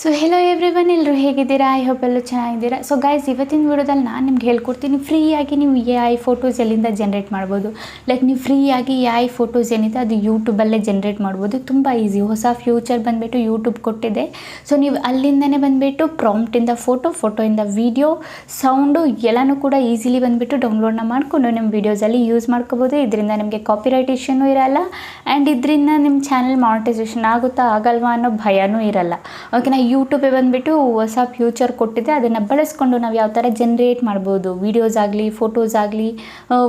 So hello every one ಎಲ್ಲರೂ ಹೇಗಿದ್ದೀರಾ? I hope ಎಲ್ಲೂ ಚೆನ್ನಾಗಿದ್ದೀರಾ. ಸೊ ಗೈಸ್ ಇವತ್ತಿನ ವಿಡಿಯೋದಲ್ಲಿ ನಾನು ನಿಮ್ಗೆ ಹೇಳ್ಕೊಡ್ತೀನಿ, ಫ್ರೀಯಾಗಿ ನೀವು ಎ ಐ ಫೋಟೋಸ್ ಎಲ್ಲಿಂದ ಜನ್ರೇಟ್ ಮಾಡ್ಬೋದು. ಲೈಕ್ ನೀವು ಫ್ರೀಯಾಗಿ ಎ ಐ ಫೋಟೋಸ್ ಏನಿದೆ ಅದು ಯೂಟ್ಯೂಬಲ್ಲೇ ಜನ್ರೇಟ್ ಮಾಡ್ಬೋದು. ತುಂಬ ಈಸಿ ಹೊಸ ಫ್ಯೂಚರ್ ಬಂದುಬಿಟ್ಟು ಯೂಟ್ಯೂಬ್ ಕೊಟ್ಟಿದೆ. ಸೊ ನೀವು ಅಲ್ಲಿಂದನೇ ಬಂದುಬಿಟ್ಟು ಪ್ರಾಂಪ್ಟಿಂದ ಫೋಟೋ ಫೋಟೋಯಿಂದ ವೀಡಿಯೋ ಸೌಂಡು ಎಲ್ಲನೂ ಕೂಡ ಈಸಿಲಿ ಬಂದುಬಿಟ್ಟು ಡೌನ್ಲೋಡ್ನ ಮಾಡಿಕೊಂಡು ನಿಮ್ಮ ವೀಡಿಯೋಸಲ್ಲಿ ಯೂಸ್ ಮಾಡ್ಕೋಬೋದು. ಇದರಿಂದ ನಿಮಗೆ ಕಾಪಿರೈಟ್ ಇಶ್ಯೂನೂ ಇರಲ್ಲ ಆ್ಯಂಡ್ ಇದರಿಂದ ನಿಮ್ಮ ಚಾನಲ್ ಮಾನಿಟೈಸೇಷನ್ ಆಗುತ್ತಾ ಆಗಲ್ವಾ ಅನ್ನೋ ಭಯನೂ ಇರಲ್ಲ. ಓಕೆನಾ ಯೂಟ್ಯೂಬೇ ಬಂದುಬಿಟ್ಟು ಹೊಸ ಫ್ಯೂಚರ್ ಕೊಟ್ಟಿದೆ. ಅದನ್ನು ಬಳಸ್ಕೊಂಡು ನಾವು ಯಾವ ಥರ ಜನ್ರೇಟ್ ಮಾಡ್ಬೋದು. ವೀಡಿಯೋಸ್ ಆಗಲಿ ಫೋಟೋಸ್ ಆಗಲಿ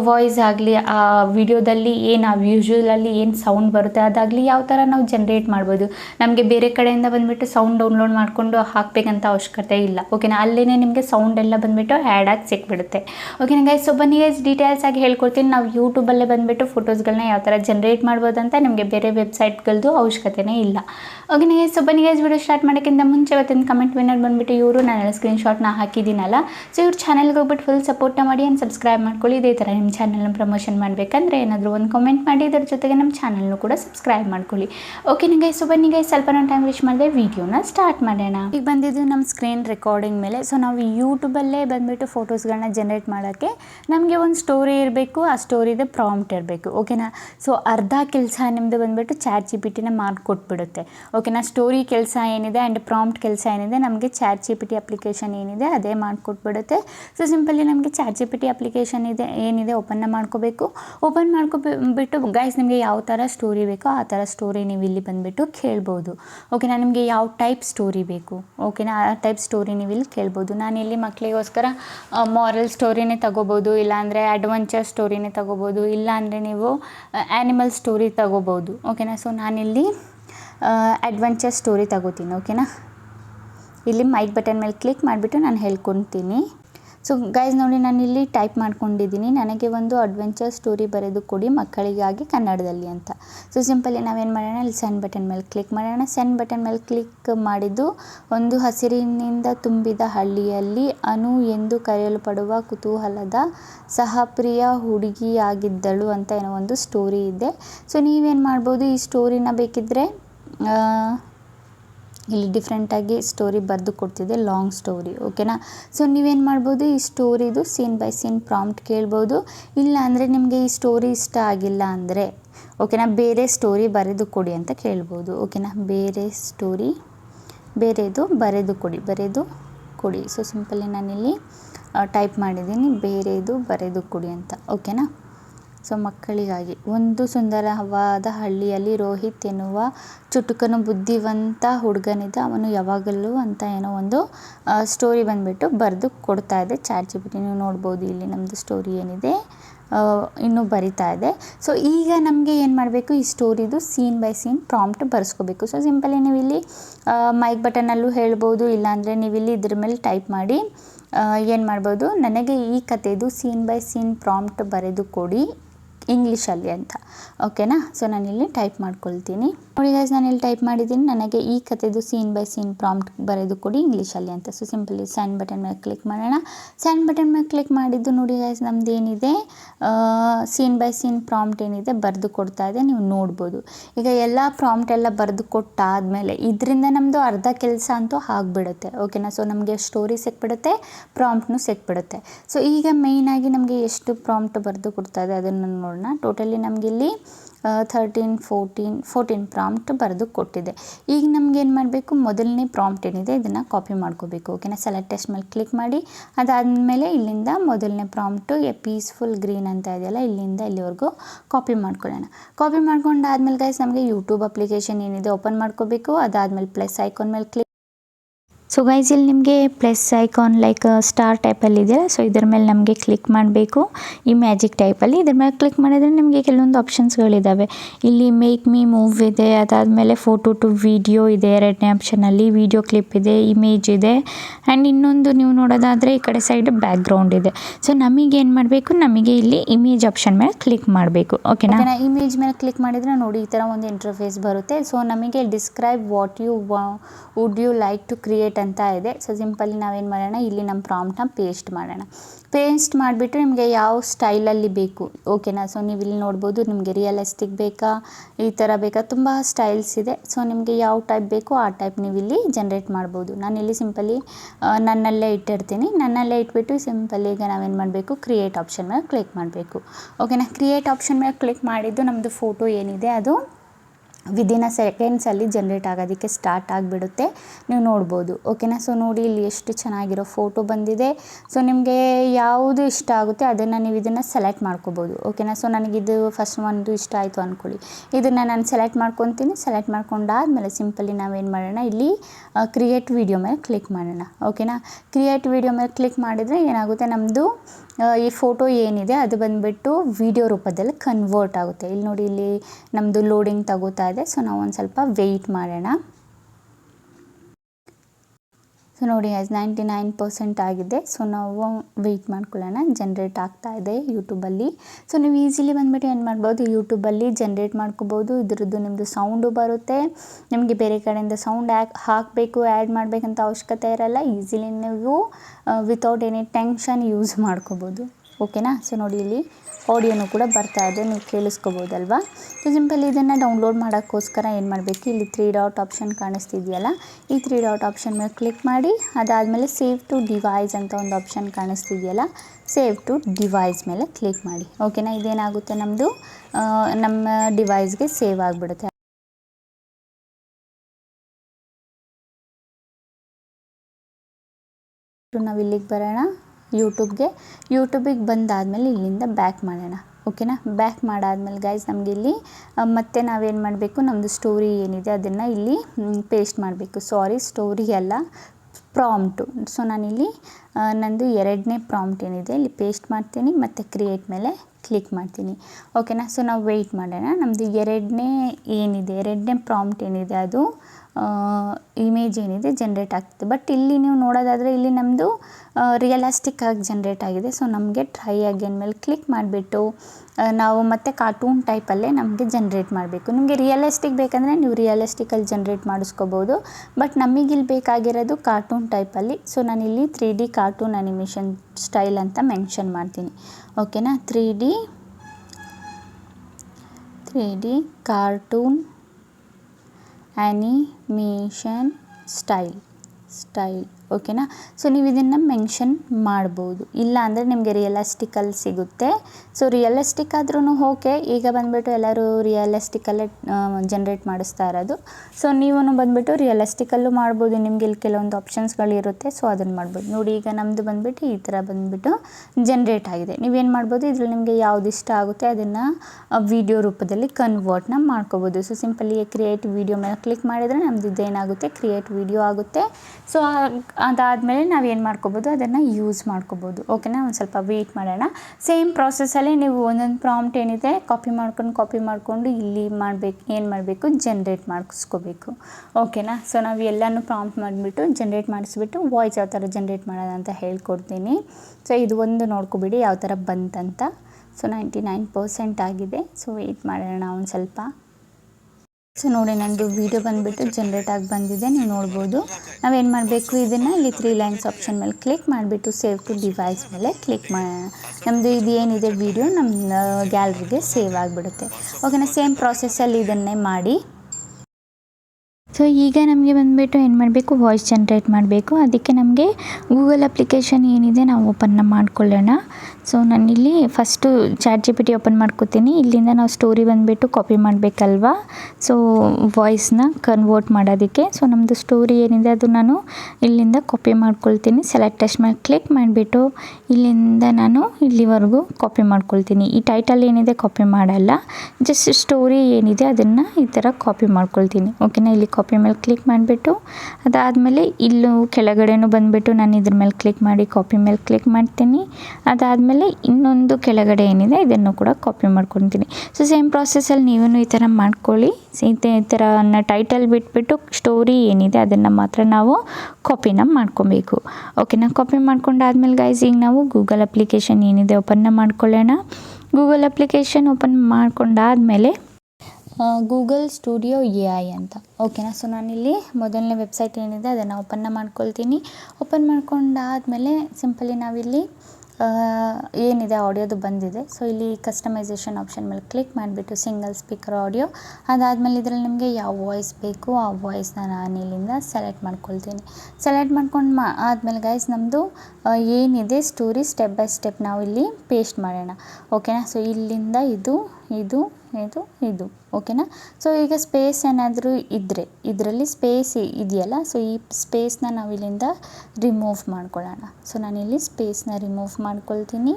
ವಾಯ್ಸ್ ಆಗಲಿ, ಆ ವಿಡಿಯೋದಲ್ಲಿ ಏನು, ಆ ವ್ಯೂಜುವಲಲ್ಲಿ ಏನು ಸೌಂಡ್ ಬರುತ್ತೆ ಅದಾಗಲಿ ಯಾವ ಥರ ನಾವು ಜನ್ರೇಟ್ ಮಾಡ್ಬೋದು. ನಮಗೆ ಬೇರೆ ಕಡೆಯಿಂದ ಬಂದುಬಿಟ್ಟು ಸೌಂಡ್ ಡೌನ್ಲೋಡ್ ಮಾಡಿಕೊಂಡು ಹಾಕಬೇಕಂತ ಅವಶ್ಯಕತೆ ಇಲ್ಲ. ಓಕೆನಾ ಅಲ್ಲೇ ನಿಮಗೆ ಸೌಂಡ್ ಎಲ್ಲ ಬಂದುಬಿಟ್ಟು ಆ್ಯಡ್ ಆಗಿ ಸಿಕ್ಬಿಡುತ್ತೆ. ಓಕೆನಾ ಗೈಸ್ ಸೊ ಬನ್ನಿ ಗೈಸ್ ಡೀಟೇಲ್ಸ್ ಆಗಿ ಹೇಳ್ಕೊಡ್ತೀನಿ. ನಾವು ಯೂಟ್ಯೂಬಲ್ಲೇ ಬಂದುಬಿಟ್ಟು ಫೋಟೋಸ್ಗಳನ್ನ ಯಾವ ಥರ ಜನ್ರೇಟ್ ಮಾಡ್ಬೋದು ಅಂತ ನಿಮಗೆ ಬೇರೆ ವೆಬ್ಸೈಟ್ಗಳದ್ದು ಅವಶ್ಯಕತೆನೇ ಇಲ್ಲ. ಓಕೆನಾ ಗೈಸ್ ಸೊ ಬನ್ನಿ ಗೈಸ್ ವಿಡಿಯೋ ಸ್ಟಾರ್ಟ್ ಮಾಡೋಕ್ಕಿಂತ ಮುಂಚೆ ಇವತ್ತಿನ ಕಮೆಂಟ್ ವಿನ್ನರ್ ಬಂದುಬಿಟ್ಟು ಇವರು, ನಾನು ಸ್ಕ್ರೀನ್ಶಾಟ್ನ ಹಾಕಿದ್ದೀನಲ್ಲ. ಸೊ ಇವ್ರ ಚಾನಲ್ಗೆ ಹೋಗ್ಬಿಟ್ಟು ಫುಲ್ ಸಪೋರ್ಟ್ನ ಮಾಡಿ ಆ್ಯಂಡ್ ಸಬ್ಸ್ಕ್ರೈಬ್ ಮಾಡ್ಕೊಳ್ಳಿ. ಇದೇ ಥರ ನಿಮ್ಮ ಚಾನಲ್ನ ಪ್ರಮೋಷನ್ ಮಾಡಬೇಕಂದ್ರೆ ಏನಾದರೂ ಒಂದು ಕಮೆಂಟ್ ಮಾಡಿ, ಇದ್ರ ಜೊತೆಗೆ ನಮ್ಮ ಚಾನಲ್ನು ಕೂಡ ಸಬ್ಸ್ಕ್ರೈಬ್ ಮಾಡ್ಕೊಳ್ಳಿ. ಓಕೆ ನಿಮಗೆ ಸೊ ಬನ್ನಿ ಗೈಸ್ ಸ್ವಲ್ಪ ನಾವು ಟೈಮ್ ವೇಸ್ಟ್ ಮಾಡಿದೆ ವೀಡಿಯೋನ ಸ್ಟಾರ್ಟ್ ಮಾಡೋಣ. ಈಗ ಬಂದಿದ್ದು ನಮ್ಮ ಸ್ಕ್ರೀನ್ ರೆಕಾರ್ಡಿಂಗ್ ಮೇಲೆ. ಸೊ ನಾವು ಯೂಟ್ಯೂಬಲ್ಲೇ ಬಂದುಬಿಟ್ಟು ಫೋಟೋಸ್ಗಳನ್ನ ಜನ್ರೇಟ್ ಮಾಡೋಕ್ಕೆ ನಮಗೆ ಒಂದು ಸ್ಟೋರಿ ಇರಬೇಕು, ಆ ಸ್ಟೋರಿದೆ ಪ್ರಾಂಪ್ಟ್ ಇರಬೇಕು. ಓಕೆನಾ ಸೊ ಅರ್ಧ ಕೆಲಸ ನಿಮ್ಮದು ಬಂದುಬಿಟ್ಟು ಚಾಟ್ ಜಿ ಪಿ ಟಿನ ಮಾಡಿಕೊಟ್ಬಿಡುತ್ತೆ ಓಕೆನಾ ಸ್ಟೋರಿ ಕೆಲಸ ಏನಿದೆ ಆ್ಯಂಡ್ ಪ್ರಾಂಪ್ಟ್ ಕೆಲಸ ಏನಿದೆ, ನಮಗೆ chat G P T application ಏನಿದೆ, ಅದೇ ಮಾಡಿಕೊಟ್ಬಿಡುತ್ತೆ. ಸೊ ಸಿಂಪಲಿ ನಮಗೆ chat G P T application ಇದೆ, ಏನಿದೆ ಓಪನ್ನ ಮಾಡ್ಕೋಬೇಕು. ಓಪನ್ ಮಾಡ್ಕೊಬಿಟ್ಟು ಗೈಸ್ ನಿಮಗೆ ಯಾವ ಥರ ಸ್ಟೋರಿ ಬೇಕೋ ಆ ಥರ ಸ್ಟೋರಿ ನೀವು ಇಲ್ಲಿ ಬಂದುಬಿಟ್ಟು ಕೇಳ್ಬೋದು. ಓಕೆನಾ ನಿಮಗೆ ಯಾವ ಟೈಪ್ ಸ್ಟೋರಿ ಬೇಕು? ಓಕೆನಾ ಆ ಟೈಪ್ ಸ್ಟೋರಿ ನೀವು ಇಲ್ಲಿ ಕೇಳ್ಬೋದು. ನಾನು ಇಲ್ಲಿ ಮಕ್ಕಳಿಗೋಸ್ಕರ ಮಾರಲ್ ಸ್ಟೋರಿನೇ ತಗೋಬೋದು, ಇಲ್ಲಾಂದರೆ ಅಡ್ವೆಂಚರ್ ಸ್ಟೋರಿನೇ ತಗೋಬೋದು, ಇಲ್ಲಾಂದರೆ ನೀವು ಆ್ಯನಿಮಲ್ ಸ್ಟೋರಿ ತಗೋಬೋದು. ಓಕೆನಾ ಸೊ ನಾನಿಲ್ಲಿ ಅಡ್ವೆಂಚರ್ ಸ್ಟೋರಿ ತಗೋತೀನಿ ಓಕೆನಾ ಇಲ್ಲಿ ಮೈಕ್ ಬಟನ್ ಮೇಲೆ ಕ್ಲಿಕ್ ಮಾಡಿಬಿಟ್ಟು ನಾನು ಹೇಳ್ಕೊತೀನಿ. ಸೊ ಗೈಸ್ ನೋಡಿ, ನಾನು ಇಲ್ಲಿ ಟೈಪ್ ಮಾಡ್ಕೊಂಡಿದ್ದೀನಿ. ನನಗೆ ಒಂದು ಅಡ್ವೆಂಚರ್ ಸ್ಟೋರಿ ಬರೆದು ಕೊಡಿ ಮಕ್ಕಳಿಗಾಗಿ ಕನ್ನಡದಲ್ಲಿ ಅಂತ. ಸೊ ಸಿಂಪಲಿ ನಾವೇನು ಮಾಡೋಣ? ಇಲ್ಲಿ ಸೆಂಡ್ ಬಟನ್ ಮೇಲೆ ಕ್ಲಿಕ್ ಮಾಡೋಣ. ಸೆಂಡ್ ಬಟನ್ ಮೇಲೆ ಕ್ಲಿಕ್ ಮಾಡಿದ್ದು ಒಂದು ಹಸಿರಿನಿಂದ ತುಂಬಿದ ಹಳ್ಳಿಯಲ್ಲಿ ಅನು ಎಂದು ಕರೆಯಲ್ಪಡುವ ಕುತೂಹಲದ ಸಹಪ್ರಿಯ ಹುಡುಗಿಯಾಗಿದ್ದಳು ಅಂತ ಏನೋ ಒಂದು ಸ್ಟೋರಿ ಇದೆ. ಸೊ ನೀವೇನು ಮಾಡ್ಬೋದು? ಈ ಸ್ಟೋರಿನ ಬೇಕಿದ್ದರೆ ಇಲ್ಲಿ ಡಿಫ್ರೆಂಟಾಗಿ ಸ್ಟೋರಿ ಬರೆದು ಕೊಡ್ತಿದೆ ಲಾಂಗ್ ಸ್ಟೋರಿ ಓಕೆನಾ ಸೊ ನೀವೇನು ಮಾಡ್ಬೋದು? ಈ ಸ್ಟೋರಿದು ಸೀನ್ ಬೈ ಸೀನ್ ಪ್ರಾಂಪ್ಟ್ ಕೇಳ್ಬೋದು. ಇಲ್ಲ ಅಂದರೆ ನಿಮಗೆ ಈ ಸ್ಟೋರಿ ಇಷ್ಟ ಆಗಿಲ್ಲ ಅಂದರೆ ಓಕೆನಾ ಬೇರೆ ಸ್ಟೋರಿ ಬರೆದು ಕೊಡಿ ಅಂತ ಕೇಳ್ಬೋದು ಓಕೆನಾ ಬೇರೆ ಸ್ಟೋರಿ ಬೇರೆದು ಬರೆದು ಕೊಡಿ ಬರೆದು ಕೊಡಿ. ಸೊ ಸಿಂಪಲಿ ನಾನಿಲ್ಲಿ ಟೈಪ್ ಮಾಡಿದ್ದೀನಿ, ಬೇರೆದು ಬರೆದು ಕೊಡಿ ಅಂತ ಓಕೆನಾ ಸೊ ಮಕ್ಕಳಿಗಾಗಿ. ಒಂದು ಸುಂದರವಾದ ಹಳ್ಳಿಯಲ್ಲಿ ರೋಹಿತ್ ಎನ್ನುವ ಚುಟುಕನು ಬುದ್ಧಿವಂತ ಹುಡುಗನಿದ್ದ ಅವನು ಯಾವಾಗಲೂ ಅಂತ ಏನೋ ಒಂದು ಸ್ಟೋರಿ ಬಂದುಬಿಟ್ಟು ಬರೆದು ಕೊಡ್ತಾ ಇದೆ ಚಾಟ್ ಜಿ ನೀವು ನೋಡ್ಬೋದು ಇಲ್ಲಿ ನಮ್ಮದು ಸ್ಟೋರಿ ಏನಿದೆ ಇನ್ನೂ ಬರಿತಾ ಇದೆ. ಸೊ ಈಗ ನಮಗೆ ಏನು ಮಾಡಬೇಕು, ಈ ಸ್ಟೋರಿದು ಸೀನ್ ಬೈ ಸೀನ್ ಪ್ರಾಂಪ್ಟ್ ಬರ್ಸ್ಕೋಬೇಕು. ಸೊ ಸಿಂಪಲಿ ನೀವು ಇಲ್ಲಿ ಮೈಕ್ ಬಟನಲ್ಲೂ ಹೇಳ್ಬೋದು, ಇಲ್ಲಾಂದರೆ ನೀವು ಇಲ್ಲಿ ಇದ್ರ ಮೇಲೆ ಟೈಪ್ ಮಾಡಿ ಏನು ಮಾಡ್ಬೋದು, ನನಗೆ ಈ ಕಥೆದು ಸೀನ್ ಬೈ ಸೀನ್ ಪ್ರಾಂಪ್ಟ್ ಬರೆದು ಕೊಡಿ. ಇಂಗ್ಲೀಷಲ್ಲಿ ಅಂತ. ಓಕೆನಾ ಸೊ ನಾನಿಲ್ಲಿ ಟೈಪ್ ಮಾಡ್ಕೊಳ್ತೀನಿ. ನೋಡಿ ಗೈಸ್ ನಾನು ಇಲ್ಲಿ ಟೈಪ್ ಮಾಡಿದ್ದೀನಿ. ನನಗೆ ಈ ಕಥೆದು ಸೀನ್ ಬೈ ಸೀನ್ ಪ್ರಾಂಪ್ಟ್ ಬರೆದು ಕೊಡಿ. ಇಂಗ್ಲೀಷಲ್ಲಿ ಅಂತ. ಸೊ ಸಿಂಪಲಿ ಸ್ಯಾಂಡ್ ಬಟನ್ ಮೇಲೆ ಕ್ಲಿಕ್ ಮಾಡೋಣ. ಸ್ಯಾಂಡ್ ಬಟನ್ ಮೇಲೆ ಕ್ಲಿಕ್ ಮಾಡಿದ್ದು ನೋಡಿ ಗೈಸ್ ನಮ್ದು ಏನಿದೆ? ಸೀನ್ ಬೈ ಸೀನ್ ಪ್ರಾಂಪ್ಟ್ ಏನಿದೆ? ಬರೆದು ಕೊಡ್ತಾ ಇದೆ. ನೀವು ನೋಡ್ಬೋದು. ಈಗ ಎಲ್ಲ ಪ್ರಾಂಪ್ಟ್ ಎಲ್ಲ ಬರೆದು ಕೊಟ್ಟಾದಮೇಲೆ ಇದರಿಂದ ನಮ್ಮದು ಅರ್ಧ ಕೆಲಸ ಅಂತೂ ಆಗಿಬಿಡುತ್ತೆ. ಓಕೆನಾ ಸೊ ನಮಗೆ ಸ್ಟೋರಿ ಸಿಕ್ಬಿಡುತ್ತೆ ಪ್ರಾಂಪ್ಟ್ನು ಸಿಕ್ಬಿಡುತ್ತೆ ಸೊ ಈಗ ಮೇಯ್ನಾಗಿ ನಮಗೆ ಎಷ್ಟು ಪ್ರಾಂಪ್ಟ್ ಬರೆದು ಕೊಡ್ತಾ ಇದೆ ಅದನ್ನು ನೋಡೋಣ. ಟೋಟಲಿ ನಮಗಿಲ್ಲಿ ಥರ್ಟೀನ್ ಫೋರ್ಟೀನ್ ಫೋರ್ಟೀನ್ ಪ್ರಾಂಪ್ಟ್ ಬರೆದು ಕೊಟ್ಟಿದೆ. ಈಗ ನಮ್ಗೇನು ಮಾಡಬೇಕು? ಮೊದಲನೇ ಪ್ರಾಂಪ್ಟ್ ಏನಿದೆ ಇದನ್ನು ಕಾಪಿ ಮಾಡ್ಕೋಬೇಕು. ಓಕೆನಾ ಸೆಲೆಕ್ಟ್ ಟೆಸ್ಟ್ ಮೇಲೆ ಕ್ಲಿಕ್ ಮಾಡಿ, ಅದಾದಮೇಲೆ ಇಲ್ಲಿಂದ ಮೊದಲನೇ ಪ್ರಾಂಪ್ಟು ಎ ಪೀಸ್ಫುಲ್ ಗ್ರೀನ್ ಅಂತ ಇದೆಯಲ್ಲ, ಇಲ್ಲಿಂದ ಇಲ್ಲಿವರೆಗೂ ಕಾಪಿ ಮಾಡ್ಕೊಳ್ಳೋಣ. ಕಾಪಿ ಮಾಡ್ಕೊಂಡಾದ್ಮೇಲೆ ಗೈಸ್ ನಮಗೆ ಯೂಟ್ಯೂಬ್ ಅಪ್ಲಿಕೇಶನ್ ಏನಿದೆ ಓಪನ್ ಮಾಡ್ಕೋಬೇಕು. ಅದಾದಮೇಲೆ ಪ್ಲಸ್ ಐಕಾನ್ ಮೇಲೆ ಕ್ಲಿಕ್ ಸೊ ಗೈಸ್ ಇಲ್ಲಿ ನಿಮಗೆ ಪ್ಲಸ್ ಐಕಾನ್ ಲೈಕ್ ಸ್ಟಾರ್ ಟೈಪಲ್ಲಿ ಇದೆ. ಸೊ ಇದ್ರ ಮೇಲೆ ನಮಗೆ ಕ್ಲಿಕ್ ಮಾಡಬೇಕು. ಈ ಮ್ಯಾಜಿಕ್ ಟೈಪಲ್ಲಿ ಇದ್ರ ಮೇಲೆ ಕ್ಲಿಕ್ ಮಾಡಿದ್ರೆ ನಿಮಗೆ ಕೆಲವೊಂದು ಆಪ್ಷನ್ಸ್ಗಳಿದ್ದಾವೆ ಇಲ್ಲಿ ಮೇಕ್ ಮೀ ಮೂವ್ ಇದೆ, ಅದಾದಮೇಲೆ ಫೋಟೋ ಟು ವಿಡಿಯೋ ಇದೆ, ಎರಡನೇ ಆಪ್ಷನಲ್ಲಿ ವಿಡಿಯೋ ಕ್ಲಿಪ್ ಇದೆ ಇಮೇಜ್ ಇದೆ. ಆ್ಯಂಡ್ ಇನ್ನೊಂದು ನೀವು ನೋಡೋದಾದರೆ ಈ ಕಡೆ ಸೈಡ್ ಬ್ಯಾಕ್ಗ್ರೌಂಡ್ ಇದೆ. ಸೊ ನಮಗೆ ಏನು ಮಾಡಬೇಕು? ನಮಗೆ ಇಲ್ಲಿ ಇಮೇಜ್ ಆಪ್ಷನ್ ಮೇಲೆ ಕ್ಲಿಕ್ ಮಾಡಬೇಕು. ಓಕೆನಾ ಇಮೇಜ್ ಮೇಲೆ ಕ್ಲಿಕ್ ಮಾಡಿದರೆ ನೋಡಿ, ಈ ಥರ ಒಂದು ಇಂಟರ್ಫೇಸ್ ಬರುತ್ತೆ. ಸೊ ನಮಗೆ describe what you would you like to create ಅಂತ ಇದೆ. ಸೊ ಸಿಂಪಲಿ ನಾವೇನು ಮಾಡೋಣ? ಇಲ್ಲಿ ನಮ್ಮ ಪ್ರಾಂಪ್ಟ್ನ ಪೇಸ್ಟ್ ಮಾಡೋಣ. ಪೇಸ್ಟ್ ಮಾಡಿಬಿಟ್ಟು ನಿಮಗೆ ಯಾವ ಸ್ಟೈಲಲ್ಲಿ ಬೇಕು? ಓಕೆನಾ ಸೊ ನೀವು ಇಲ್ಲಿ ನೋಡ್ಬೋದು ನಿಮಗೆ ರಿಯಲಿಸ್ಟಿಕ್ ಬೇಕಾ? ಈ ಥರ ಬೇಕಾ? ತುಂಬ ಸ್ಟೈಲ್ಸ್ ಇದೆ. ಸೊ ನಿಮಗೆ ಯಾವ ಟೈಪ್ ಬೇಕು ಆ ಟೈಪ್ ನೀವು ಇಲ್ಲಿ ಜನ್ರೇಟ್ ಮಾಡ್ಬೋದು ನಾನಿಲ್ಲಿ ಸಿಂಪಲಿ ನನ್ನಲ್ಲೇ ಇಟ್ಟಿರ್ತೀನಿ. ನನ್ನಲ್ಲೇ ಇಟ್ಬಿಟ್ಟು ಸಿಂಪಲಿ ಈಗ ನಾವೇನು ಮಾಡಬೇಕು? ಕ್ರಿಯೇಟ್ ಆಪ್ಷನ್ ಮೇಲೆ ಕ್ಲಿಕ್ ಮಾಡಬೇಕು. ಓಕೆನಾ ಕ್ರಿಯೇಟ್ ಆಪ್ಷನ್ ಮೇಲೆ ಕ್ಲಿಕ್ ಮಾಡಿದ್ದು ನಮ್ಮದು ಫೋಟೋ ಏನಿದೆ? ಅದು ವಿದಿನ್ ಅ ಸೆಕೆಂಡ್ಸಲ್ಲಿ ಜನ್ರೇಟ್ ಆಗೋದಕ್ಕೆ ಸ್ಟಾರ್ಟ್ ಆಗಿಬಿಡುತ್ತೆ. ನೀವು ನೋಡ್ಬೋದು ಓಕೆನಾ ಸೊ ನೋಡಿ ಇಲ್ಲಿ ಎಷ್ಟು ಚೆನ್ನಾಗಿರೋ ಫೋಟೋ ಬಂದಿದೆ. ಸೊ ನಿಮಗೆ ಯಾವುದು ಇಷ್ಟ ಆಗುತ್ತೆ ಅದನ್ನು ನೀವು ಇದನ್ನು ಸೆಲೆಕ್ಟ್ ಮಾಡ್ಕೋಬೋದು ಓಕೆನಾ ಸೊ ನನಗಿದು ಫಸ್ಟ್ ಒಂದು ಇಷ್ಟ ಆಯಿತು ಅಂದ್ಕೊಳ್ಳಿ ಇದನ್ನು ನಾನು ಸೆಲೆಕ್ಟ್ ಮಾಡ್ಕೊತೀನಿ. ಸೆಲೆಕ್ಟ್ ಮಾಡ್ಕೊಂಡಾದ್ಮೇಲೆ ಸಿಂಪಲಿ ನಾವೇನು ಮಾಡೋಣ? ಇಲ್ಲಿ ಕ್ರಿಯೇಟ್ ವಿಡಿಯೋ ಮೇಲೆ ಕ್ಲಿಕ್ ಮಾಡೋಣ ಓಕೆನಾ ಕ್ರಿಯೇಟ್ ವಿಡಿಯೋ ಮೇಲೆ ಕ್ಲಿಕ್ ಮಾಡಿದರೆ ಏನಾಗುತ್ತೆ? ನಮ್ಮದು ಈ ಫೋಟೋ ಏನಿದೆ ಅದು ಬಂದುಬಿಟ್ಟು ವಿಡಿಯೋ ರೂಪದಲ್ಲಿ ಕನ್ವರ್ಟ್ ಆಗುತ್ತೆ. ಇಲ್ಲಿ ನೋಡಿ, ಇಲ್ಲಿ ನಮ್ಮದು ಲೋಡಿಂಗ್ ತಗೋತಾ ಇದೆ. ಸೊ ನಾವು ಒಂದು ಸ್ವಲ್ಪ ವೆಯ್ಟ್ ಮಾಡೋಣ. ಸೊ ನೋಡಿ ಆಸ್ ನೈಂಟಿ ನೈನ್ ಪರ್ಸೆಂಟ್ ಆಗಿದೆ. ಸೊ ನಾವು ವೆಯ್ಟ್ ಮಾಡ್ಕೊಳ್ಳೋಣ. ಜನ್ರೇಟ್ ಆಗ್ತಾ ಇದೆ ಯೂಟ್ಯೂಬಲ್ಲಿ ಸೊ ನೀವು ಈಸಿಲಿ ಬಂದುಬಿಟ್ಟು ಏನು ಮಾಡ್ಬೋದು? ಯೂಟ್ಯೂಬಲ್ಲಿ ಜನ್ರೇಟ್ ಮಾಡ್ಕೋಬೋದು. ಇದರದ್ದು ನಿಮ್ಮದು ಸೌಂಡು ಬರುತ್ತೆ. ನಿಮಗೆ ಬೇರೆ ಕಡೆಯಿಂದ ಸೌಂಡ್ ಆ್ಯಕ್ ಹಾಕಬೇಕು ಆ್ಯಡ್ ಮಾಡಬೇಕಂತ ಅವಶ್ಯಕತೆ ಇರಲ್ಲ. ಈಸಿಲಿ ನೀವು ವಿತೌಟ್ ಎನಿ ಟೆನ್ಷನ್ ಯೂಸ್ ಮಾಡ್ಕೋಬೋದು. ಓಕೆನಾ? ಸೊ ನೋಡಿ ಇಲ್ಲಿ ಆಡಿಯೋನು ಕೂಡ ಬರ್ತಾ ಇದೆ, ನೀವು ಕೇಳಿಸ್ಕೋಬೋದಲ್ವಾ? ಸೊ ಸಿಂಪಲ್ ಇದನ್ನು ಡೌನ್ಲೋಡ್ ಮಾಡೋಕ್ಕೋಸ್ಕರ ಏನು ಮಾಡಬೇಕು? ಇಲ್ಲಿ ತ್ರೀ ಡಾಟ್ ಆಪ್ಷನ್ ಕಾಣಿಸ್ತಿದೆಯಲ್ಲ? ಈ ತ್ರೀ ಡಾಟ್ ಆಪ್ಷನ್ ಮೇಲೆ ಕ್ಲಿಕ್ ಮಾಡಿ, ಅದಾದಮೇಲೆ ಸೇವ್ ಟು ಡಿವೈಸ್ ಅಂತ ಒಂದು ಆಪ್ಷನ್ ಕಾಣಿಸ್ತಿದೆಯಲ್ಲ? ಸೇವ್ ಟು ಡಿವೈಸ್ ಮೇಲೆ ಕ್ಲಿಕ್ ಮಾಡಿ. ಓಕೆನಾ? ಇದೇನಾಗುತ್ತೆ ನಮ್ಮದು ನಮ್ಮ ಡಿವೈಸ್ಗೆ ಸೇವ್ ಆಗಿಬಿಡುತ್ತೆ. ನಾವು ಇಲ್ಲಿಗೆ ಬರೋಣ. ಯೂಟ್ಯೂಬ್ಗೆ. ಯೂಟ್ಯೂಬಿಗೆ ಬಂದಾದಮೇಲೆ ಇಲ್ಲಿಂದ ಬ್ಯಾಕ್ ಮಾಡೋಣ. ಓಕೆನಾ ಬ್ಯಾಕ್ ಮಾಡಾದ್ಮೇಲೆ ಗೈಸ್ ನಮಗೆ ಇಲ್ಲಿ ಮತ್ತೆ ನಾವೇನು ಮಾಡಬೇಕು? ನಮ್ಮದು ಸ್ಟೋರಿ ಏನಿದೆ ಅದನ್ನು ಇಲ್ಲಿ ಪೇಸ್ಟ್ ಮಾಡಬೇಕು. ಸಾರಿ ಸ್ಟೋರಿ ಅಲ್ಲ ಪ್ರಾಮ್ಟು ಸೊ ನಾನಿಲ್ಲಿ ನಂದು ಎರಡನೇ ಪ್ರಾಮ್ಟ್ ಏನಿದೆ, ಇಲ್ಲಿ ಪೇಸ್ಟ್ ಮಾಡ್ತೀನಿ, ಮತ್ತು ಕ್ರಿಯೇಟ್ ಮೇಲೆ ಕ್ಲಿಕ್ ಮಾಡ್ತೀನಿ. ಓಕೆನಾ ಸೊ ನಾವು ವೆಯ್ಟ್ ಮಾಡೋಣ. ನಮ್ಮದು ಎರಡನೇ ಏನಿದೆ, ಎರಡನೇ ಪ್ರಾಮ್ಟ್ ಏನಿದೆ ಅದು ಇಮೇಜ್ ಏನಿದೆ ಜನ್ರೇಟ್ ಆಗ್ತದೆ. ಬಟ್ ಇಲ್ಲಿ ನೀವು ನೋಡೋದಾದರೆ ಇಲ್ಲಿ ನಮ್ಮದು ರಿಯಲಿಸ್ಟಿಕ್ ಆಗಿ ಜನ್ರೇಟ್ ಆಗಿದೆ. ಸೊ ನಮಗೆ ಟ್ರೈ ಅಗೇನ್ ಮೇಲೆ ಕ್ಲಿಕ್ ಮಾಡಿಬಿಟ್ಟು ನಾವು ಮತ್ತೆ ಕಾರ್ಟೂನ್ ಟೈಪಲ್ಲೇ ನಮಗೆ ಜನ್ರೇಟ್ ಮಾಡಬೇಕು. ನಿಮಗೆ ರಿಯಲಿಸ್ಟಿಕ್ ಬೇಕಂದರೆ ನೀವು ರಿಯಲಿಸ್ಟಿಕಲ್ಲಿ ಜನ್ರೇಟ್ ಮಾಡಿಸ್ಕೋಬೋದು. ಬಟ್ ನಮಗಿಲ್ಲಿ ಬೇಕಾಗಿರೋದು ಕಾರ್ಟೂನ್ ಟೈಪಲ್ಲಿ ಸೊ ನಾನಿಲ್ಲಿ three D cartoon animation style ಅಂತ ಮೆನ್ಷನ್ ಮಾಡ್ತೀನಿ. ಓಕೆನಾ three D three D cartoon animation style style ಓಕೆನಾ? ಸೊ ನೀವು ಇದನ್ನು ಮೆನ್ಷನ್ ಮಾಡ್ಬೋದು. ಇಲ್ಲ ಅಂದರೆ ನಿಮಗೆ ರಿಯಲಿಸ್ಟಿಕಲ್ಲಿ ಸಿಗುತ್ತೆ. ಸೊ ರಿಯಲಿಸ್ಟಿಕ್ ಆದ್ರೂ ಓಕೆ ಈಗ ಬಂದುಬಿಟ್ಟು ಎಲ್ಲರೂ ರಿಯಲಿಸ್ಟಿಕಲ್ಲೇ ಜನ್ರೇಟ್ ಮಾಡಿಸ್ತಾ ಇರೋದು. ಸೊ ನೀವು ಬಂದುಬಿಟ್ಟು ರಿಯಲಿಸ್ಟಿಕಲ್ಲೂ ಮಾಡ್ಬೋದು. ನಿಮಗೆ ಇಲ್ಲಿ ಕೆಲವೊಂದು ಆಪ್ಷನ್ಸ್ಗಳಿರುತ್ತೆ ಸೊ ಅದನ್ನು ಮಾಡ್ಬೋದು. ನೋಡಿ, ಈಗ ನಮ್ಮದು ಬಂದುಬಿಟ್ಟು ಈ ಥರ ಬಂದುಬಿಟ್ಟು ಜನ್ರೇಟ್ ಆಗಿದೆ. ನೀವೇನು ಮಾಡ್ಬೋದು? ಇದರಲ್ಲಿ ನಿಮಗೆ ಯಾವ್ದು ಇಷ್ಟ ಆಗುತ್ತೆ ಅದನ್ನು ವಿಡಿಯೋ ರೂಪದಲ್ಲಿ ಕನ್ವರ್ಟ್ನ ಮಾಡ್ಕೋಬೋದು. ಸೊ ಸಿಂಪಲಿ ಕ್ರಿಯೇಟ್ ವಿಡಿಯೋ ಮೇಲೆ ಕ್ಲಿಕ್ ಮಾಡಿದರೆ ನಮ್ಮದು ಇದೇನಾಗುತ್ತೆ ಕ್ರಿಯೇಟ್ ವಿಡಿಯೋ ಆಗುತ್ತೆ ಸೊ ಅದಾದಮೇಲೆ ನಾವು ಏನು ಮಾಡ್ಕೋಬೋದು, ಅದನ್ನು ಯೂಸ್ ಮಾಡ್ಕೋಬೋದು. ಓಕೆನಾ ಒಂದು ಸ್ವಲ್ಪ ವೆಯ್ಟ್ ಮಾಡೋಣ. ಸೇಮ್ ಪ್ರಾಸೆಸ್ಸಲ್ಲೇ ನೀವು ಒಂದೊಂದು ಪ್ರಾಂಪ್ಟ್ ಏನಿದೆ ಕಾಪಿ ಮಾಡ್ಕೊಂಡು ಕಾಪಿ ಮಾಡಿಕೊಂಡು ಇಲ್ಲಿ ಮಾಡಬೇಕು, ಏನು ಮಾಡಬೇಕು ಜನ್ರೇಟ್ ಮಾಡಿಸ್ಕೋಬೇಕು. ಓಕೆನಾ ಸೊ ನಾವು ಎಲ್ಲನೂ ಪ್ರಾಂಪ್ಟ್ ಮಾಡಿಬಿಟ್ಟು ಜನ್ರೇಟ್ ಮಾಡಿಸ್ಬಿಟ್ಟು ವಾಯ್ಸ್ ಯಾವ ಥರ ಜನ್ರೇಟ್ ಮಾಡೋದು ಅಂತ ಹೇಳ್ಕೊಡ್ತೀನಿ. ಸೊ ಇದು ಒಂದು ನೋಡ್ಕೊಬಿಡಿ ಯಾವ ಥರ ಬಂತಂತ. ಸೊ ನೈಂಟಿ ನೈನ್ ಪರ್ಸೆಂಟ್ ಆಗಿದೆ. ಸೊ ವೆಯ್ಟ್ ಮಾಡೋಣ ಒಂದು ಸ್ವಲ್ಪ. ಸೊ ನೋಡಿ, ನಂದು ವೀಡಿಯೋ ಬಂದುಬಿಟ್ಟು ಜನ್ರೇಟ್ ಆಗಿ ಬಂದಿದೆ, ನೀವು ನೋಡ್ಬೋದು. ನಾವೇನು ಮಾಡಬೇಕು ಇದನ್ನು? ಇಲ್ಲಿ ತ್ರೀ ಲೈನ್ಸ್ ಆಪ್ಷನ್ ಮೇಲೆ ಕ್ಲಿಕ್ ಮಾಡಿಬಿಟ್ಟು ಸೇವ್ ಟು ಡಿವೈಸ್ ಮೇಲೆ ಕ್ಲಿಕ್ ಮಾ ನಮ್ಮದು ಇದು ಏನಿದೆ ವೀಡಿಯೋ ನಮ್ಮ ಗ್ಯಾಲ್ರಿಗೆ ಸೇವ್ ಆಗಿಬಿಡುತ್ತೆ. ಓಕೆನಾ ಸೇಮ್ ಪ್ರಾಸೆಸ್ಸಲ್ಲಿ ಇದನ್ನೇ ಮಾಡಿ. ಸೊ ಈಗ ನಮಗೆ ಬಂದುಬಿಟ್ಟು ಏನು ಮಾಡಬೇಕು? ವಾಯ್ಸ್ ಜನ್ರೇಟ್ ಮಾಡಬೇಕು. ಅದಕ್ಕೆ ನಮಗೆ ಗೂಗಲ್ ಅಪ್ಲಿಕೇಶನ್ ಏನಿದೆ ನಾವು ಓಪನ್ನ ಮಾಡ್ಕೊಳ್ಳೋಣ. ಸೊ ನಾನಿಲ್ಲಿ first chat G P T open ಮಾಡ್ಕೋತೀನಿ. ಇಲ್ಲಿಂದ ನಾವು ಸ್ಟೋರಿ ಬಂದುಬಿಟ್ಟು ಕಾಪಿ ಮಾಡಬೇಕಲ್ವಾ? ಸೊ ವಾಯ್ಸ್ನ ಕನ್ವರ್ಟ್ ಮಾಡೋದಕ್ಕೆ. ಸೊ ನಮ್ಮದು ಸ್ಟೋರಿ ಏನಿದೆ ಅದು ನಾನು ಇಲ್ಲಿಂದ ಕಾಪಿ ಮಾಡ್ಕೊಳ್ತೀನಿ. ಸೆಲೆಕ್ಟ್ ಟೆಸ್ಟ್ ಮಾಡಿ ಕ್ಲಿಕ್ ಮಾಡಿಬಿಟ್ಟು ಇಲ್ಲಿಂದ ನಾನು ಇಲ್ಲಿವರೆಗೂ ಕಾಪಿ ಮಾಡ್ಕೊಳ್ತೀನಿ. ಈ ಟೈಟಲ್ ಏನಿದೆ ಕಾಪಿ ಮಾಡಲ್ಲ. ಜಸ್ಟ್ ಸ್ಟೋರಿ ಏನಿದೆ ಅದನ್ನು ಈ ಥರ ಕಾಪಿ ಮಾಡ್ಕೊಳ್ತೀನಿ. ಓಕೆನಾ ಇಲ್ಲಿ ಕಾಪಿ ಮೇಲೆ ಕ್ಲಿಕ್ ಮಾಡಿಬಿಟ್ಟು, ಅದಾದಮೇಲೆ ಇಲ್ಲೂ ಕೆಳಗಡೆನೂ ಬಂದುಬಿಟ್ಟು ನಾನು ಇದ್ರ ಮೇಲೆ ಕ್ಲಿಕ್ ಮಾಡಿ ಕಾಪಿ ಮೇಲೆ ಕ್ಲಿಕ್ ಮಾಡ್ತೀನಿ. ಅದಾದಮೇಲೆ ಇನ್ನೊಂದು ಕೆಳಗಡೆ ಏನಿದೆ, ಇದನ್ನು ಕೂಡ ಕಾಪಿ ಮಾಡ್ಕೊತೀನಿ ಸೊ ಸೇಮ್ ಪ್ರಾಸೆಸಲ್ಲಿ ನೀವೂ ಈ ಥರ ಮಾಡ್ಕೊಳ್ಳಿ. ಈ ಥರ ಟೈಟಲ್ ಬಿಟ್ಬಿಟ್ಟು ಸ್ಟೋರಿ ಏನಿದೆ, ಅದನ್ನು ಮಾತ್ರ ನಾವು ಕಾಪಿನ ಮಾಡ್ಕೊಬೇಕು. ಓಕೆನಾ ಕಾಪಿ ಮಾಡ್ಕೊಂಡಾದ್ಮೇಲೆ ಗೈಸ್ ಈಗ ನಾವು ಗೂಗಲ್ ಅಪ್ಲಿಕೇಶನ್ ಏನಿದೆ ಓಪನ್ನ ಮಾಡ್ಕೊಳ್ಳೋಣ. ಗೂಗಲ್ ಅಪ್ಲಿಕೇಶನ್ ಓಪನ್ ಮಾಡ್ಕೊಂಡಾದಮೇಲೆ ಗೂಗಲ್ ಸ್ಟುಡಿಯೋ ಎ ಐ ಅಂತ. ಓಕೆನಾ ಸೊ ನಾನಿಲ್ಲಿ ಮೊದಲನೇ ವೆಬ್ಸೈಟ್ ಏನಿದೆ, ಅದನ್ನು ಓಪನ್ನ ಮಾಡ್ಕೊಳ್ತೀನಿ. ಓಪನ್ ಮಾಡ್ಕೊಂಡಾದಮೇಲೆ ಸಿಂಪಲಿ ನಾವಿಲ್ಲಿ ಏನಿದೆ, ಆಡಿಯೋದು ಬಂದಿದೆ. ಸೊ ಇಲ್ಲಿ ಕಸ್ಟಮೈಸೇಷನ್ ಆಪ್ಷನ್ ಮೇಲೆ ಕ್ಲಿಕ್ ಮಾಡಿಬಿಟ್ಟು ಸಿಂಗಲ್ ಸ್ಪೀಕರ್ ಆಡಿಯೋ ಅದಾದಮೇಲೆ ಇದರಲ್ಲಿ ನಿಮಗೆ ಯಾವ ವಾಯ್ಸ್ ಬೇಕು, ಆ ವಾಯ್ಸ್ನ ನಾನು ಇಲ್ಲಿಂದ ಸೆಲೆಕ್ಟ್ ಮಾಡ್ಕೊಳ್ತೀನಿ. ಸೆಲೆಕ್ಟ್ ಮಾಡ್ಕೊಂಡು ಮಾ, ಆದಮೇಲೆ ಗೈಸ್ ನಮ್ಮದು ಏನಿದೆ ಸ್ಟೋರಿ ಸ್ಟೆಪ್ ಬೈ ಸ್ಟೆಪ್ ನಾವು ಇಲ್ಲಿ ಪೇಸ್ಟ್ ಮಾಡೋಣ ಓಕೆನಾ ಸೊ ಇಲ್ಲಿಂದ ಇದು ಇದು ಇದು ಇದು. ಓಕೆನಾ ಸೊ ಈಗ ಸ್ಪೇಸ್ ಏನಾದರೂ ಇದ್ದರೆ ಇದರಲ್ಲಿ ಸ್ಪೇಸ್ ಇದೆಯಲ್ಲ ಸೊ ಈ ಸ್ಪೇಸ್ನ ನಾವು ಇಲ್ಲಿಂದ ರಿಮೂವ್ ಮಾಡ್ಕೊಳ್ಳೋಣ. ಸೊ ನಾನಿಲ್ಲಿ ಸ್ಪೇಸ್ನ ರಿಮೂವ್ ಮಾಡ್ಕೊಳ್ತೀನಿ.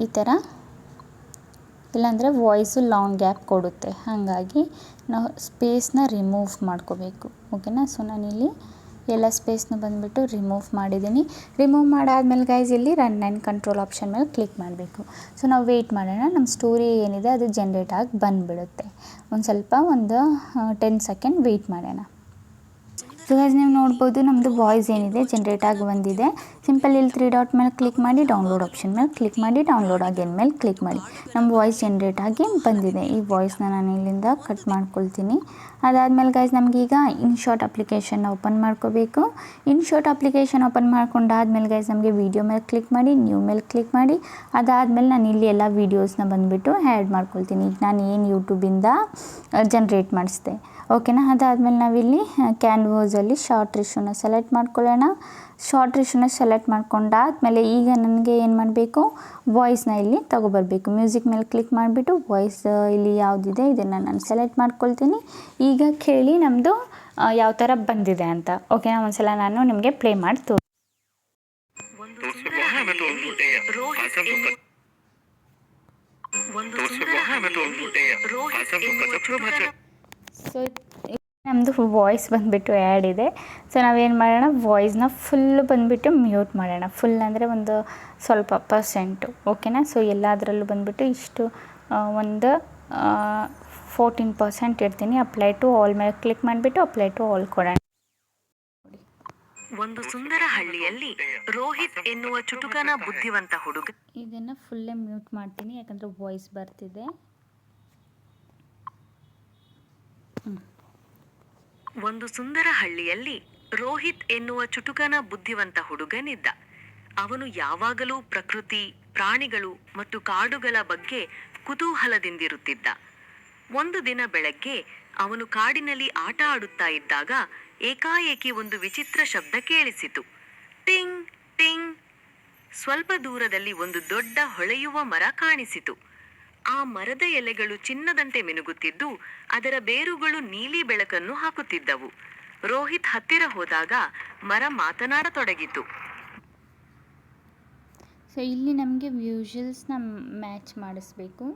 ಈ ಥರ ಇಲ್ಲಾಂದರೆ ವಾಯ್ಸು ಲಾಂಗ್ ಗ್ಯಾಪ್ ಕೊಡುತ್ತೆ. ಹಾಗಾಗಿ ನಾವು ಸ್ಪೇಸ್ನ ರಿಮೂವ್ ಮಾಡ್ಕೋಬೇಕು. ಓಕೆನಾ ಸೊ ನಾನಿಲ್ಲಿ ಎಲ್ಲ ಸ್ಪೇಸ್ನ ಬಂದುಬಿಟ್ಟು ರಿಮೂವ್ ಮಾಡಿದ್ದೀನಿ. ರಿಮೂವ್ ಮಾಡಾದ್ಮೇಲೆ ಗೈಸ್ ಇಲ್ಲಿ ರನ್ ಆ್ಯಂಡ್ ಕಂಟ್ರೋಲ್ ಆಪ್ಷನ್ ಮೇಲೆ ಕ್ಲಿಕ್ ಮಾಡಬೇಕು. ಸೊ ನಾವು ವೆಯ್ಟ್ ಮಾಡೋಣ. ನಮ್ಮ ಸ್ಟೋರಿ ಏನಿದೆ, ಅದು ಜನ್ರೇಟ್ ಆಗಿ ಬಂದುಬಿಡುತ್ತೆ. ಒಂದು ಸ್ವಲ್ಪ, ಒಂದು ಟೆನ್ ಸೆಕೆಂಡ್ ವೆಯ್ಟ್ ಮಾಡೋಣ. ಸೊ ಗೈಸ್ ನೀವು ನೋಡ್ಬೋದು ನಮ್ಮದು ವಾಯ್ಸ್ ಏನಿದೆ ಜನ್ರೇಟ್ ಆಗಿ ಬಂದಿದೆ. ಸಿಂಪಲ್ ಇಲ್ಲಿ ತ್ರೀ ಡಾಟ್ ಮೇಲೆ ಕ್ಲಿಕ್ ಮಾಡಿ ಡೌನ್ಲೋಡ್ ಆಪ್ಷನ್ ಮೇಲೆ ಕ್ಲಿಕ್ ಮಾಡಿ ಡೌನ್ಲೋಡ್ ಆಗಿನ ಮೇಲೆ ಕ್ಲಿಕ್ ಮಾಡಿ. ನಮ್ಮ ವಾಯ್ಸ್ ಜನ್ರೇಟ್ ಆಗಿ ಬಂದಿದೆ. ಈ ವಾಯ್ಸ್ನ ನಾನು ಇಲ್ಲಿಂದ ಕಟ್ ಮಾಡ್ಕೊಳ್ತೀನಿ. ಅದಾದಮೇಲೆ ಗೈಸ್ ನಮಗೀಗ ಇನ್ಶಾರ್ಟ್ ಅಪ್ಲಿಕೇಶನ್ನ ಓಪನ್ ಮಾಡ್ಕೋಬೇಕು. ಇನ್ಶಾರ್ಟ್ ಅಪ್ಲಿಕೇಶನ್ ಓಪನ್ ಮಾಡ್ಕೊಂಡಾದ್ಮೇಲೆ ಗೈಸ್ ನಮಗೆ ವೀಡಿಯೋ ಮೇಲೆ ಕ್ಲಿಕ್ ಮಾಡಿ ನ್ಯೂ ಮೇಲೆ ಕ್ಲಿಕ್ ಮಾಡಿ. ಅದಾದಮೇಲೆ, ನಾನು ಇಲ್ಲಿ ಎಲ್ಲ ವೀಡಿಯೋಸ್ನ ಬಂದುಬಿಟ್ಟು ಆ್ಯಡ್ ಮಾಡ್ಕೊಳ್ತೀನಿ. ಈಗ ನಾನು ಏನು ಯೂಟ್ಯೂಬಿಂದ ಜನ್ರೇಟ್ ಮಾಡಿಸಿದೆ. ಓಕೆನಾ ಅದಾದಮೇಲೆ ನಾವಿಲ್ಲಿ ಕ್ಯಾನ್ವೋಸಲ್ಲಿ ಶಾರ್ಟ್ ರಿಶ್ಯೂನ ಸೆಲೆಕ್ಟ್ ಮಾಡ್ಕೊಳ್ಳೋಣ. ಶಾರ್ಟ್ ರಿಶ್ಯೂನ ಸೆಲೆಕ್ಟ್ ಮಾಡ್ಕೊಂಡಾದ್ಮೇಲೆ ಈಗ ನನಗೆ ಏನು ಮಾಡಬೇಕು? ವಾಯ್ಸ್ನ ಇಲ್ಲಿ ತಗೊಬರ್ಬೇಕು. ಮ್ಯೂಸಿಕ್ ಮೇಲೆ ಕ್ಲಿಕ್ ಮಾಡಿಬಿಟ್ಟು ವಾಯ್ಸ್ ಇಲ್ಲಿ ಯಾವುದಿದೆ ಇದನ್ನು ನಾನು ಸೆಲೆಕ್ಟ್ ಮಾಡ್ಕೊಳ್ತೀನಿ. ಈಗ ಕೇಳಿ ನಮ್ಮದು ಯಾವ ಥರ ಬಂದಿದೆ ಅಂತ. ಓಕೆನಾ ಒಂದ್ಸಲ ನಾನು ನಿಮಗೆ ಪ್ಲೇ ಮಾಡಿ ತೋ ಸೊ ನಮ್ಮದು ವಾಯ್ಸ್ ಬಂದುಬಿಟ್ಟು ಆ್ಯಡ್ ಇದೆ. ಸೊ ನಾವೇನು ಮಾಡೋಣ? ವಾಯ್ಸ್ನ ಫುಲ್ ಬಂದುಬಿಟ್ಟು ಮ್ಯೂಟ್ ಮಾಡೋಣ. ಫುಲ್ ಅಂದರೆ ಒಂದು ಸ್ವಲ್ಪ ಪರ್ಸೆಂಟು ಓಕೆನಾ ಸೊ ಎಲ್ಲದರಲ್ಲೂ ಬಂದುಬಿಟ್ಟು ಇಷ್ಟು ಒಂದು ಫೋರ್ಟೀನ್ ಪರ್ಸೆಂಟ್ ಇರ್ತೀನಿ ಅಪ್ಲೈ ಟು ಆಲ್ ಮೇಲೆ ಕ್ಲಿಕ್ ಮಾಡಿಬಿಟ್ಟು ಅಪ್ಲೈ ಟು ಆಲ್ ಕೊಡೋಣ. ಒಂದು ಸುಂದರ ಹಳ್ಳಿಯಲ್ಲಿ ರೋಹಿತ್ ಎನ್ನುವ ಚುಟುಕನ ಬುದ್ಧಿವಂತ ಹುಡುಗ. ಇದನ್ನು ಫುಲ್ಲೇ ಮ್ಯೂಟ್ ಮಾಡ್ತೀನಿ ಯಾಕಂದರೆ ವಾಯ್ಸ್ ಬರ್ತಿದೆ. ಒಂದು ಸುಂದರ ಹಳ್ಳಿಯಲ್ಲಿ ರೋಹಿತ್ ಎನ್ನುವ ಚುಟುಕನ ಬುದ್ಧಿವಂತ ಹುಡುಗನಿದ್ದ. ಅವನು ಯಾವಾಗಲೂ ಪ್ರಕೃತಿ, ಪ್ರಾಣಿಗಳು ಮತ್ತು ಕಾಡುಗಳ ಬಗ್ಗೆ ಕುತೂಹಲದಿಂದಿರುತ್ತಿದ್ದ. ಒಂದು ದಿನ ಬೆಳಗ್ಗೆ ಅವನು ಕಾಡಿನಲ್ಲಿ ಆಟ ಆಡುತ್ತಾ ಇದ್ದಾಗ ಏಕಾಏಕಿ ಒಂದು ವಿಚಿತ್ರ ಶಬ್ದ ಕೇಳಿಸಿತು. ಟಿಂಗ್ ಟಿಂಗ್. ಸ್ವಲ್ಪ ದೂರದಲ್ಲಿ ಒಂದು ದೊಡ್ಡ ಹೊಳೆಯುವ ಮರ ಕಾಣಿಸಿತು. ಆ ಮರದ ಎಲೆಗಳು ಚಿನ್ನದಂತೆ ಮಿನುಗುತ್ತಿದ್ದು ಅದರ ಬೇರುಗಳು ನೀಲಿ ಬೆಳಕನ್ನು ಹಾಕುತ್ತಿದ್ದವು. ರೋಹಿತ್ ಹತ್ತಿರ ಹೋದಾಗ ಮರ ಮಾತನಾಡತೊಡಗಿತು. ಸೊ ಇಲ್ಲಿ ನಮಗೆ ವ್ಯೂಷಲ್ಸ್ನ ಮ್ಯಾಚ್ ಮಾಡಿಸ್ಬೇಕು.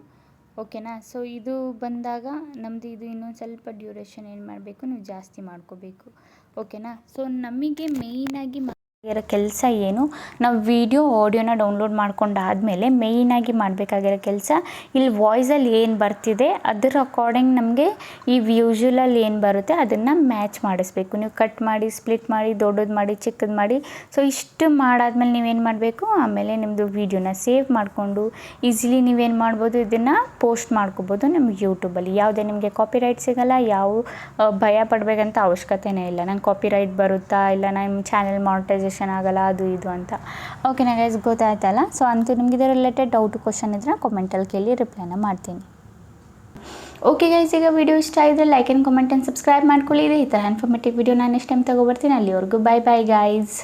ಓಕೆನಾ ಸೊ ಇದು ಬಂದಾಗ ನಮ್ಮದು ಇದು ಇನ್ನೊಂದು ಸ್ವಲ್ಪ ಡ್ಯೂರೇಷನ್ ಏನು ಮಾಡಬೇಕು? ನೀವು ಜಾಸ್ತಿ ಮಾಡ್ಕೋಬೇಕು. ಓಕೆನಾ ಸೊ ನಮಗೆ ಮೇಯ್ನಾಗಿ ಇರೋ ಕೆಲಸ ಏನು? ನಾವು ವಿಡಿಯೋ ಆಡಿಯೋನ ಡೌನ್ಲೋಡ್ ಮಾಡ್ಕೊಂಡಾದಮೇಲೆ ಮೇಯ್ನಾಗಿ ಮಾಡಬೇಕಾಗಿರೋ ಕೆಲಸ, ಇಲ್ಲಿ ವಾಯ್ಸಲ್ಲಿ ಏನು ಬರ್ತಿದೆ, ಅದರ ಅಕಾರ್ಡಿಂಗ್ ನಮಗೆ ಈ ವ್ಯೂಷುಲಲ್ಲಿ ಏನು ಬರುತ್ತೆ ಅದನ್ನು ಮ್ಯಾಚ್ ಮಾಡಿಸ್ಬೇಕು. ನೀವು ಕಟ್ ಮಾಡಿ ಸ್ಪ್ಲಿಟ್ ಮಾಡಿ, ದೊಡ್ಡದು ಮಾಡಿ, ಚಿಕ್ಕದು ಮಾಡಿ ಸೊ ಇಷ್ಟು ಮಾಡಾದ್ಮೇಲೆ ನೀವೇನು ಮಾಡಬೇಕು? ಆಮೇಲೆ ನಿಮ್ಮದು ವೀಡಿಯೋನ ಸೇವ್ ಮಾಡಿಕೊಂಡು ಈಸಿಲಿ ನೀವೇನು ಮಾಡ್ಬೋದು? ಇದನ್ನು ಪೋಸ್ಟ್ ಮಾಡ್ಕೋಬೋದು ನಮ್ಮ ಯೂಟ್ಯೂಬಲ್ಲಿ ಯಾವುದೇ ನಿಮಗೆ ಕಾಪಿರೈಟ್ ಸಿಗಲ್ಲ, ಯಾವ ಭಯ ಪಡಬೇಕಂತ ಅವಶ್ಯಕತೆನೇ ಇಲ್ಲ. ನಂಗೆ ಕಾಪಿರೈಟ್ ಬರುತ್ತಾ ಇಲ್ಲ ನಮ್ಮ ಚಾನಲ್ ಮಾನಿಟೈಸೇಷನ್ ಆಗಲ್ಲ, ಅದು ಇದು ಅಂತ. ಓಕೆನಾ ಗೈಸ್ ಗೊತ್ತಾಯ್ತಲ್ಲ? ಸೊ ಅಂತೂ ನಿಮ್ಗೆ ಇದರ ರಿಲೇಟೆಡ್ ಡೌಟ್ ಕ್ವಶನ್ ಇದ್ರೆ ಕಮೆಂಟಲ್ಲಿ ಕೇಳಿ ರಿಪ್ಲೈನ ಮಾಡ್ತೀನಿ. ಓಕೆ ಗೈಸ್ ಈಗ ವಿಡಿಯೋ ಇಷ್ಟ ಆಗಿದ್ರೆ like and comment and subscribe ಮಾಡ್ಕೊಳ್ಳಿ ಈ ಥರ ಇನ್ಫಾರ್ಮೇಟಿವ್ ವಿಡಿಯೋ ನಾನು ನೆಕ್ಸ್ಟ್ ಟೈಮ್ ತೊಗೊಬರ್ತೀನಿ. ಅಲ್ಲಿವರೆಗೂ ಬೈ ಬೈ ಗೈಸ್